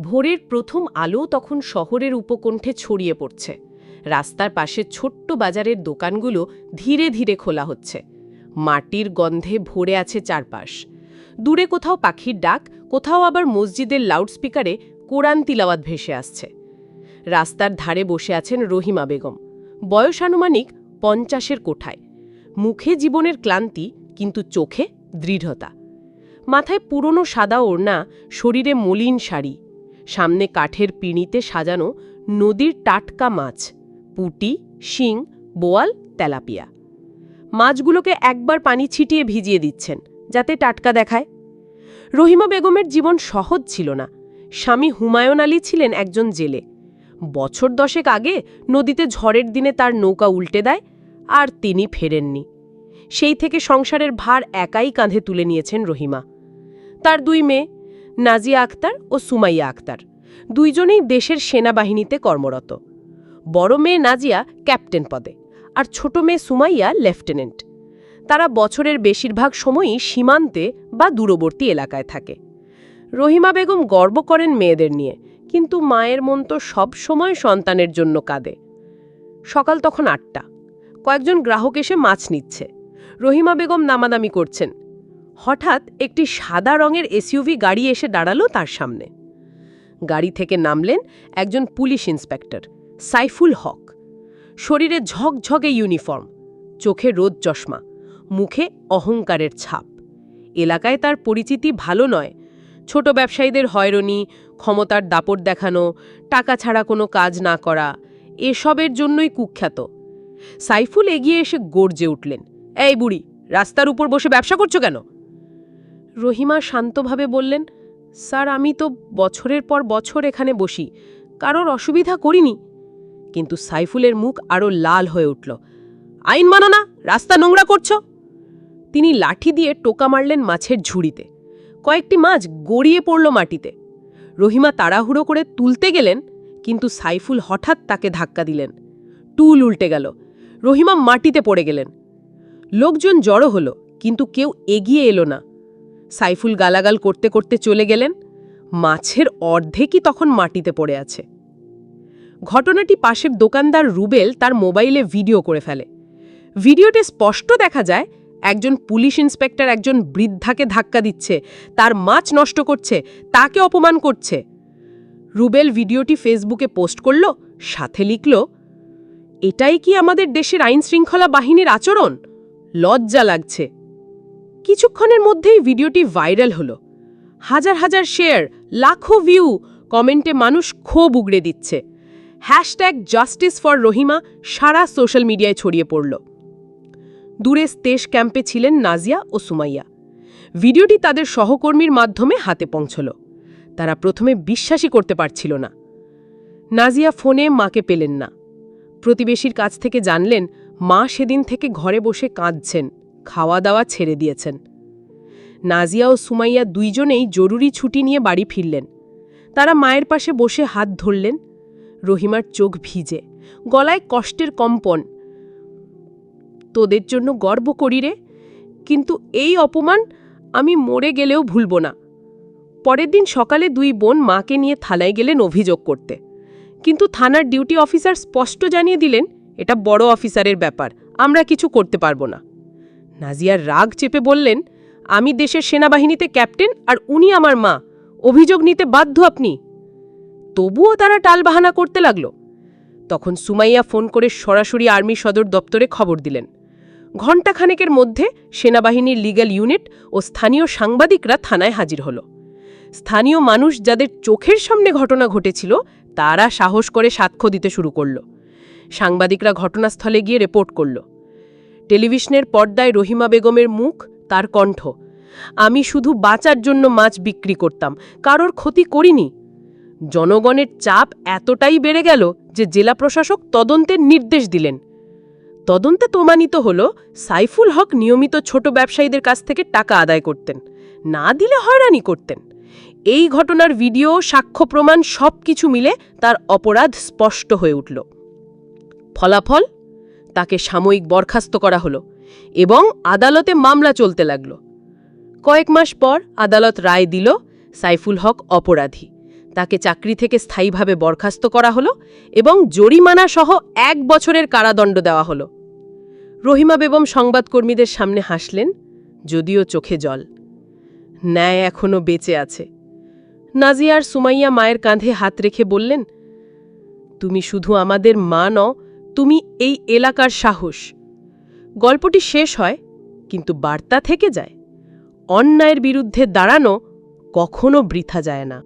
ভোরের প্রথম আলো তখন শহরের উপকণ্ঠে ছড়িয়ে পড়ছে। রাস্তার পাশে ছোট্ট বাজারের দোকানগুলো ধীরে ধীরে খোলা হচ্ছে। মাটির গন্ধে ভরে আছে চারপাশ। দূরে কোথাও পাখির ডাক, কোথাও আবার মসজিদের লাউডস্পিকারে কোরআন তিলাওয়াত ভেসে আসছে। রাস্তার ধারে বসে আছেন রহিমা বেগম। বয়স আনুমানিক পঞ্চাশের কোঠায়। মুখে জীবনের ক্লান্তি, কিন্তু চোখে দৃঢ়তা। মাথায় পুরনো সাদা ওড়না, শরীরে মলিন শাড়ি। সামনে কাঠের পিঁড়িতে সাজানো নদীর টাটকা মাছ, পুটি, শিং, বোয়াল, তেলাপিয়া। মাছগুলোকে একবার পানি ছিটিয়ে ভিজিয়ে দিচ্ছেন, যাতে টাটকা দেখায়। রহিমা বেগমের জীবন সহজ ছিল না। স্বামী হুমায়ুন আলী ছিলেন একজন জেলে। বছর দশেক আগে নদীতে ঝড়ের দিনে তার নৌকা উল্টে দেয় আর তিনি ফেরেননি। সেই থেকে সংসারের ভার একাই কাঁধে তুলে নিয়েছেন রহিমা। তার দুই মেয়ে নাজিয়া আক্তার ও সুমাইয়া আক্তার। দুইজনেই দেশের সেনাবাহিনীতে কর্মরত। বড় মেয়ে নাজিয়া ক্যাপ্টেন পদে আর ছোট মেয়ে সুমাইয়া লেফটেন্যান্ট। তারা বছরের বেশিরভাগ সময়ই সীমান্তে বা দূরবর্তী এলাকায় থাকে। রহিমা বেগম গর্ব করেন মেয়েদের নিয়ে, কিন্তু মায়ের মন তো সব সময় সন্তানের জন্য কাঁদে। সকাল তখন আটটা। কয়েকজন গ্রাহক এসে মাছ নিচ্ছে। রহিমা বেগম নামাদামি করছেন। হঠাৎ একটি সাদা রঙের এসইউভি গাড়ি এসে দাঁড়াল তার সামনে। গাড়ি থেকে নামলেন একজন পুলিশ ইন্সপেক্টর, সাইফুল হক। শরীরে ঝকঝকে ইউনিফর্ম, চোখে রোদ চশমা, মুখে অহংকারের ছাপ। এলাকায় তার পরিচিতি ভালো নয়। ছোট ব্যবসায়ীদের হয়রানি, ক্ষমতার দাপট দেখানো, টাকা ছাড়া কোনো কাজ না করা, এসবের জন্যই কুখ্যাত। সাইফুল এগিয়ে এসে গর্জে উঠলেন, এই বুড়ি, রাস্তার উপর বসে ব্যবসা করছ কেন? রহিমা শান্তভাবে বললেন, স্যার, আমি তো বছরের পর বছর এখানে বসি, কারোর অসুবিধা করিনি। কিন্তু সাইফুলের মুখ আরও লাল হয়ে উঠল। আইন মানো না, রাস্তা নোংরা করছ? তিনি লাঠি দিয়ে টোকা মারলেন মাছের ঝুড়িতে। কয়েকটি মাছ গড়িয়ে পড়ল মাটিতে। রহিমা তাড়াহুড়ো করে তুলতে গেলেন, কিন্তু সাইফুল হঠাৎ তাকে ধাক্কা দিলেন। টুল উল্টে গেল। রহিমা মাটিতে পড়ে গেলেন। লোকজন জড়ো হলো, কিন্তু কেউ এগিয়ে এলো না। সাইফুল গালাগাল করতে করতে চলে গেলেন। মাছের অর্ধেকই তখন মাটিতে পড়ে আছে। ঘটনাটি পাশের দোকানদার রুবেল তার মোবাইলে ভিডিও করে ফেলে। ভিডিওতে স্পষ্ট দেখা যায়, একজন পুলিশ ইন্সপেক্টর একজন বৃদ্ধাকে ধাক্কা দিচ্ছে, তার মাছ নষ্ট করছে, তাকে অপমান করছে। রুবেল ভিডিওটি ফেসবুকে পোস্ট করল, সাথে লিখল, এটাই কি আমাদের দেশের আইন শৃঙ্খলা বাহিনীর আচরণ? লজ্জা লাগছে। কিছুক্ষণের মধ্যেই ভিডিওটি ভাইরাল হলো। হাজার হাজার শেয়ার, লাখো ভিউ, কমেন্টে মানুষ ক্ষোভ উগড়ে দিচ্ছে। হ্যাশট্যাগ জাস্টিস ফর রহিমা সারা সোশ্যাল মিডিয়ায় ছড়িয়ে পড়ল। দূরে স্তেশ ক্যাম্পে ছিলেন নাজিয়া ও সুমাইয়া। ভিডিওটি তাদের সহকর্মীর মাধ্যমে হাতে পৌঁছল। তারা প্রথমে বিশ্বাসই করতে পারছিল না। নাজিয়া ফোনে মাকে পেলেন না। প্রতিবেশীর কাছ থেকে জানলেন, মা সেদিন থেকে ঘরে বসে কাঁদছেন। খাওয়া দাওয়া ছেড়ে দিয়েছেন। নাজিয়া ও সুমাইয়া দুইজনেই জরুরি ছুটি নিয়ে বাড়ি ফিরলেন। তারা মায়ের পাশে বসে হাত ধরলেন। রহিমার চোখ ভিজে, গলায় কষ্টের কম্পন, তোদের জন্য গর্ব করি রে, কিন্তু এই অপমান আমি মরে গেলেও ভুলব না। পরের দিন সকালে দুই বোন মাকে নিয়ে থানায় গেলেন অভিযোগ করতে। কিন্তু থানার ডিউটি অফিসার স্পষ্ট জানিয়ে দিলেন, এটা বড় অফিসারের ব্যাপার, আমরা কিছু করতে পারব না। নাজিয়ার রাগ চেপে বললেন, আমি দেশের সেনাবাহিনীতে ক্যাপ্টেন আর উনি আমার মা। অভিযোগ নিতে বাধ্য আপনি। তবুও তারা টালবাহানা করতে লাগল। তখন সুমাইয়া ফোন করে সরাসরি আর্মি সদর দপ্তরে খবর দিলেন। ঘণ্টাখানেকের মধ্যে সেনাবাহিনীর লিগ্যাল ইউনিট ও স্থানীয় সাংবাদিকরা থানায় হাজির হল। স্থানীয় মানুষ যাদের চোখের সামনে ঘটনা ঘটেছিল, তারা সাহস করে সাক্ষ্য দিতে শুরু করল। সাংবাদিকরা ঘটনাস্থলে গিয়ে রিপোর্ট করল। টেলিভিশনের পর্দায় রহিমা বেগমের মুখ, তার কণ্ঠ। আমি শুধু বাঁচার জন্য মাছ বিক্রি করতাম, কারোর ক্ষতি করিনি। জনগণের চাপ এতটাই বেড়ে গেল যে জেলা প্রশাসক তদন্তের নির্দেশ দিলেন। তদন্তে প্রমাণিত হল, সাইফুল হক নিয়মিত ছোট ব্যবসায়ীদের কাছ থেকে টাকা আদায় করতেন, না দিলে হয়রানি করতেন। এই ঘটনার ভিডিও, সাক্ষ্য প্রমাণ সব কিছু মিলে তার অপরাধ স্পষ্ট হয়ে উঠল। ফলাফল? তাকে সাময়িক বরখাস্ত করা হলো এবং আদালতে মামলা চলতে লাগল। কয়েক মাস পর আদালত রায় দিল সাইফুল হক অপরাধী। তাকে চাকরি থেকে স্থায়ীভাবে বরখাস্ত করা হলো এবং জরিমানা সহ এক বছরের কারাদণ্ড দেওয়া হলো। রহিমা বেগম সংবাদকর্মীদের সামনে হাসলেন, যদিও চোখে জল। ন্যায় এখনও বেঁচে আছে। নাজিয়ার সুমাইয়া মায়ের কাঁধে হাত রেখে বললেন, তুমি শুধু আমাদের মা নও তুমি এই এলাকার সাহস। গল্পটি শেষ হয়, কিন্তু বার্তা থেকে যায়। অন্যায়ের বিরুদ্ধে দাঁড়ানো কখনো বৃথা যায় না।